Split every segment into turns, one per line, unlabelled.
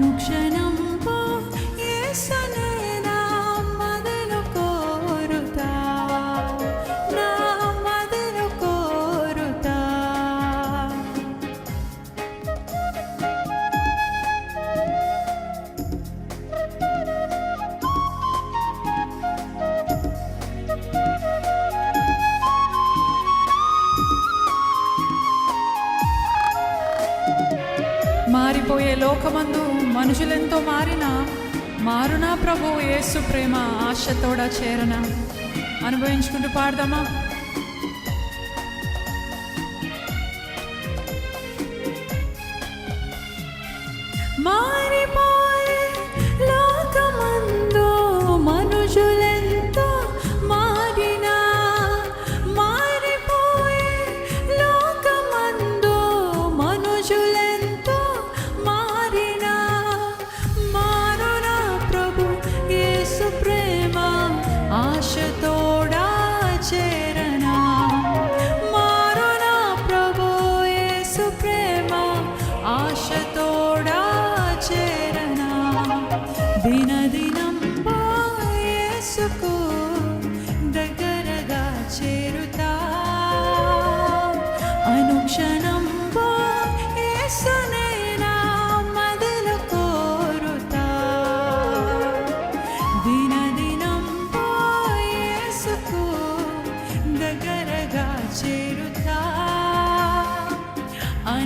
Lennox Shane. మనుషులెంతో మారినా మారునా ప్రభు యేసు ప్రేమ ఆశతోడా చేరనా? అనుభవించుకుంటూ పాడదామా?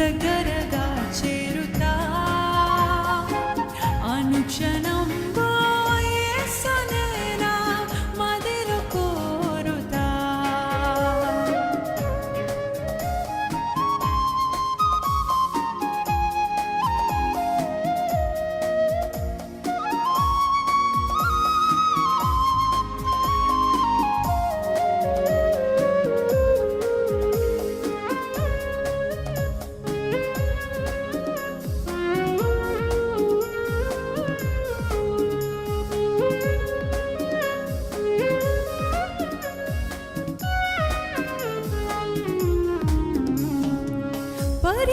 the good.